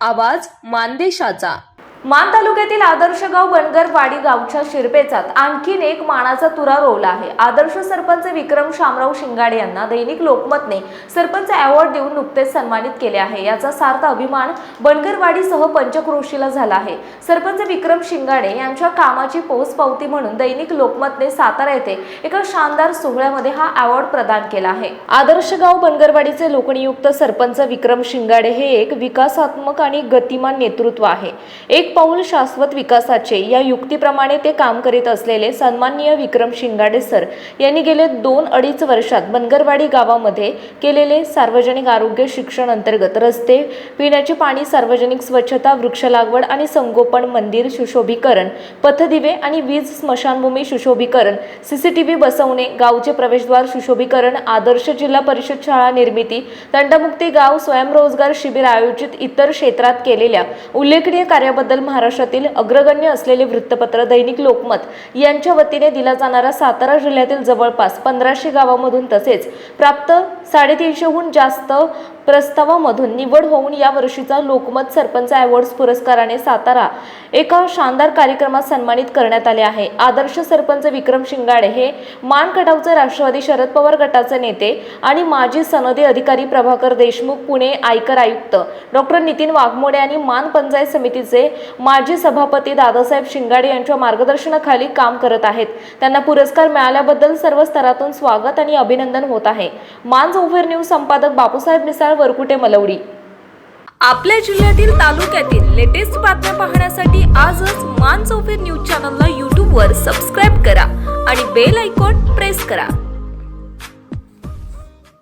आवाज मानदेशाचा. मान तालुक्यातील आदर्श गाव गावच्या शिरपेचात आणखीन एक मानाचा तुरा रोवला आहे. आदर्श सरपंच विक्रम शामराव शिंगाडे यांना दैनिक लोकमतने सरपंच अवॉर्ड देऊन नुकतेच सन्मानित केले आहे. याचा सार्थ अभिमान बनगरवाडीसह पंचक्रोशीला झाला आहे. सरपंच विक्रम शिंगाडे यांच्या कामाची पोचपावती म्हणून दैनिक लोकमतने सातारा येथे एका शानदार सोहळ्यामध्ये हा अवॉर्ड प्रदान केला आहे. आदर्श गाव बनगरवाडीचे लोकनियुक्त सरपंच विक्रम शिंगाडे हे एक विकासात्मक आणि गतिमान नेतृत्व आहे. एक पाऊल शाश्वत विकासाचे. या युक्तीप्रमाणे ते काम करीत असलेले सन्माननीय विक्रम शिंगाडे सर यांनी गेले दोन अडीच वर्षात बनगरवाडी गावामध्ये केलेले सार्वजनिक आरोग्य शिक्षण अंतर्गत रस्ते पिण्याचे पाणी सार्वजनिक स्वच्छता वृक्ष लागवड आणि संगोपन मंदिर सुशोभीकरण पथदिवे आणि वीज स्मशानभूमी सुशोभीकरण सीसीटीव्ही बसवणे गावचे प्रवेशद्वार सुशोभीकरण आदर्श जिल्हा परिषद शाळा निर्मिती दंडमुक्ती गाव स्वयंरोजगार शिबिर आयोजित इतर क्षेत्रात केलेल्या उल्लेखनीय कार्याबद्दल महाराष्ट्रातील अग्रगण्य असलेले वृत्तपत्र दैनिक लोकमत यांच्या वतीने दिला जाणारा सातारा जिल्ह्यातील जवळपास पंधराशे गावामधून तसेच प्राप्त साडेतीनशेहून जास्त प्रस्तावामधून निवड होऊन या वर्षीचा लोकमत सरपंच अवॉर्ड्स पुरस्काराने सातारा एका शानदार कार्यक्रमात सन्मानित करण्यात आले आहे. आदर्श सरपंच विक्रम शिंगाडे हे मान कटावचे राष्ट्रवादी शरद पवार गटाचे नेते आणि माजी सनदी अधिकारी प्रभाकर देशमुख पुणे आयकर आयुक्त डॉक्टर नितीन वाघमोडे आणि मान पंचायत समितीचे माजी सभापती दादासाहेब शिंगाडे यांच्या मार्गदर्शनाखाली काम करत आहेत. त्यांना पुरस्कार मिळाल्याबद्दल सर्व स्तरातून स्वागत आणि अभिनंदन होत आहे. मांज ओव्हर न्यूज संपादक बापूसाहेब मिसाळ वरकुटे मलवडी. आपल्या जिल्ह्यातील तालुक्यातील लेटेस्ट बातम्या पाहण्यासाठी आजच मान चौफेर न्यूज चॅनलला यूट्यूबवर सबस्क्राईब करा आणि बेल आयकॉन प्रेस करा.